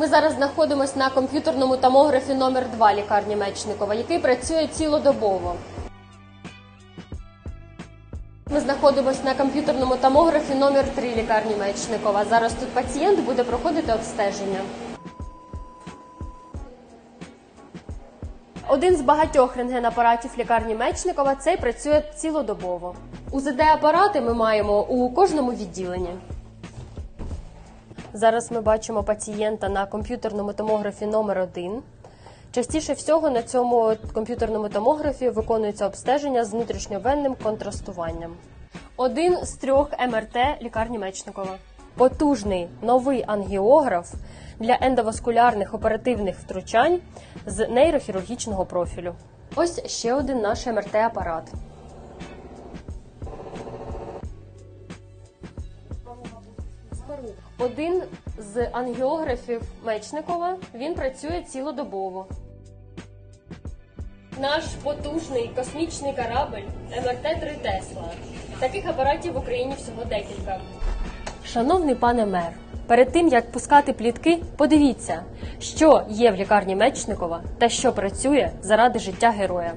Ми зараз знаходимося на комп'ютерному томографі номер 2 лікарні Мечникова, який працює цілодобово. Ми знаходимося на комп'ютерному томографі номер 3 лікарні Мечникова. Зараз тут пацієнт буде проходити обстеження. Один з багатьох рентгенапаратів лікарні Мечникова цей працює цілодобово. УЗД-апарати ми маємо у кожному відділенні. Зараз ми бачимо пацієнта на комп'ютерному томографі номер 1 Частіше всього на цьому комп'ютерному томографі виконується обстеження з внутрішньовенним контрастуванням. Один з трьох МРТ лікарні Мечникова. Потужний новий ангіограф для ендоваскулярних оперативних втручань з нейрохірургічного профілю. Ось ще один наш МРТ-апарат. Один з ангіографів Мечникова він працює цілодобово. Наш потужний космічний корабль МРТ-3 Тесла. Таких апаратів в Україні всього декілька. Шановний пане мер, перед тим як пускати плітки, подивіться, що є в лікарні Мечникова та що працює заради життя героя.